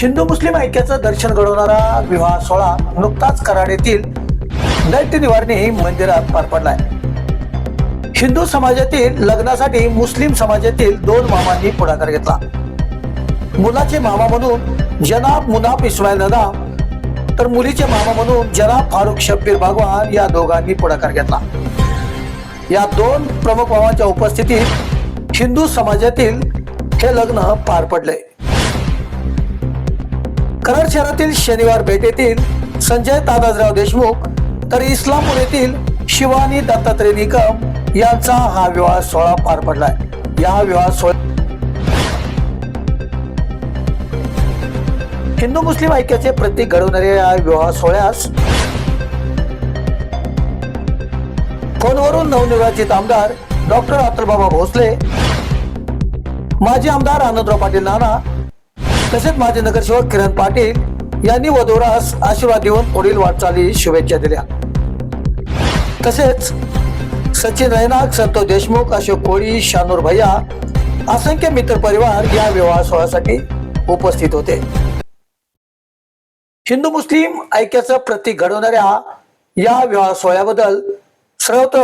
हिंदू मुस्लिम ऐक्याचं दर्शन घडवणारा विवाह सोहळा नुकताच कराड येथील दैत्य निवारणी मंदिरात पार पडलाय. हिंदू समाजातील लग्नासाठी मुस्लिम समाजातील दोन मामांनी पुढाकार घेतला. मुलाचे मामा म्हणून जनाब मुनाफ इस्माईल नदाम तर मुलीचे मामा म्हणून जनाब फारुख शब्बीर भागवान या दोघांनी पुढाकार घेतला. या दोन प्रमुख मामांच्या उपस्थितीत हिंदू समाजातील हे लग्न पार पडले. कराड शहरातील शनिवार पेठेतील संजय तानाजराव देशमुख तर इस्लामपूर येथील शिवानी दत्तात्रय निकम यांचा हा विवाह सोहळा पार पडलाय. या विवाह सोहळा हिंदू मुस्लिम ऐक्याचे प्रतीक घडवणाऱ्या या विवाह सोहळ्यास फोनवरून नवनिर्वाचित आमदार डॉक्टर अतुलबाबा भोसले माजी आमदार आनंदराव पाटील नाना तसेच माजी नगरसेवक किरण पाटील यांनी वधोरास आशीर्वाद देऊन पुढील वाटचाली शुभेच्छा दिल्या. तसेच सचिन रैनाग संतोष देशमुख अशोक कोळी शानूर भैया असंख्य मित्र परिवार या विवाह सोहळ्यासाठी उपस्थित होते. हिंदू मुस्लिम ऐक्याचं प्रतीक घडवणाऱ्या या विवाह सोहळ्याबद्दल सर्वत्र